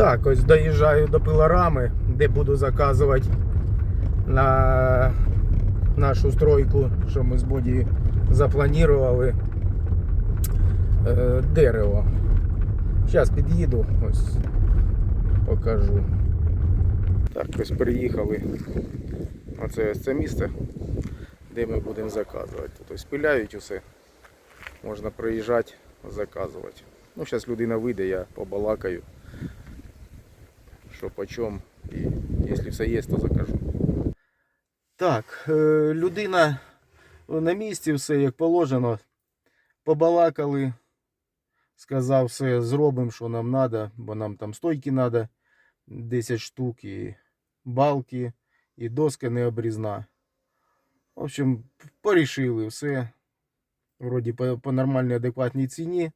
Так, ось доїжджаю до пилорами, де буду заказувати на нашу стройку, що ми з Боді запланували е, дерево. Зараз під'їду, ось покажу. Так, ось приїхали. Оце це місце, де ми будемо заказувати. Тут ось пиляють усе. Можна приїжджати, заказувати. Ну, зараз людина вийде, я побалакаю що почем. І якщо все є, то закажу. Так, е, людина на місці, все як положено. Побалакали. Сказав, все зробимо, що нам треба, бо нам там стойки треба. 10 штук і балки, і доска необрізна. В общем, порішили все. Вроді по, по нормальній адекватній ціні.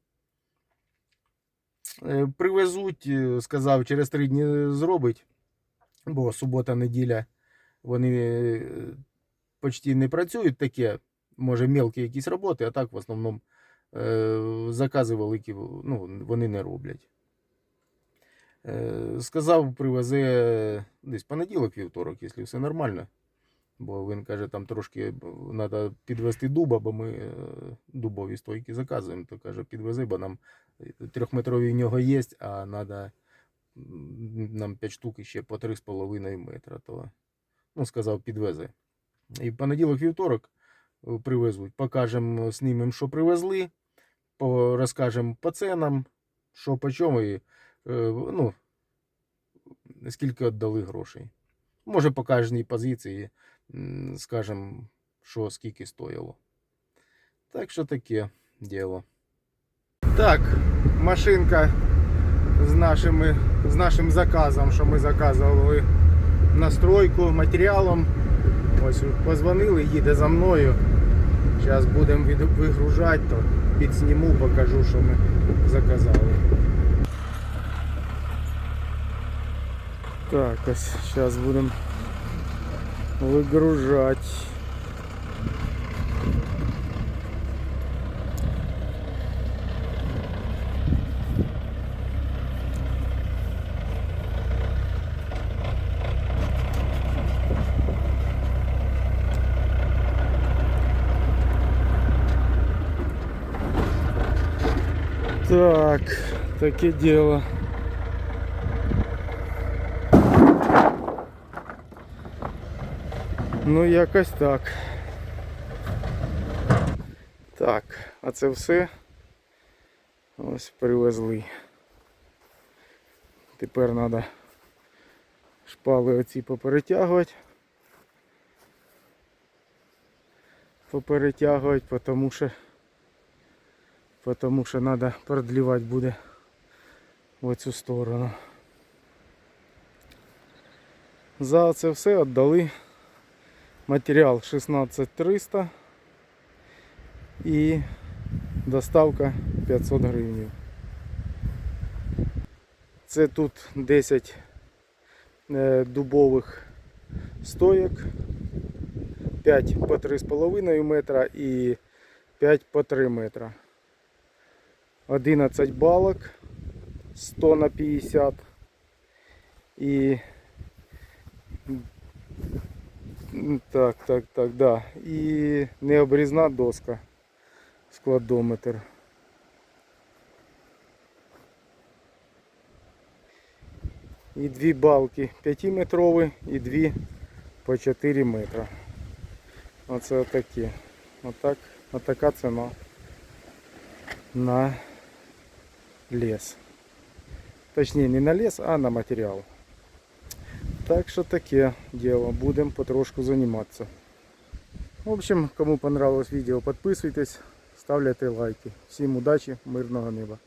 Е, Привезуть, е, сказав, через три дні зробить, бо субота-неділя вони е, почти не працюють таке, може мелкі якісь роботи, а так в основному закази великі ну, вони не роблять. Сказав, привезе десь понеділок, вівторок, якщо все нормально. Бо він каже, там трошки треба підвести дуба, бо ми е, дубові стойки заказуємо. То каже, підвези, бо нам трьохметрові в нього є, а треба нам 5 штук ще по 3,5 метра. То, ну, сказав, підвези. І в понеділок, вівторок е, привезуть. Покажемо, знімемо, що привезли, розкажемо по ценам, що по чому, і, е, ну, скільки віддали грошей. Може, по кожній позиції скажемо, що скільки стояло. Так що таке діло. Так, машинка з, нашими, з нашим заказом, що ми заказували на стройку матеріалом. Ось позвонили, їде за мною. Зараз будемо вигружати, то підсніму, покажу, що ми заказали. Так, ось зараз будемо вигружати. Так, таке діло. Ну, якось так. Так, а це все. Ось привезли. Тепер треба шпали оці поперетягувати. Поперетягувати, тому що потому що треба продлівати буде в оцю сторону. За це все віддали матеріал 16300 і доставка 500 гривень. Це тут 10 е, дубових стоєк, 5 по 3,5 метра і 5 по 3 метра. 11 балок 100 на 50 і так, так, так, да. І необрізна доска складометр. І дві балки 5-метрові і дві по 4 метра. Оце отакі. Отак, отака ціна на лес. Точнее не на лес, а на материал. Так что таке дело. Будем потрошку заниматься. В общем, кому понравилось видео, подписывайтесь, ставляйте лайки. Всім удачи, мирного неба.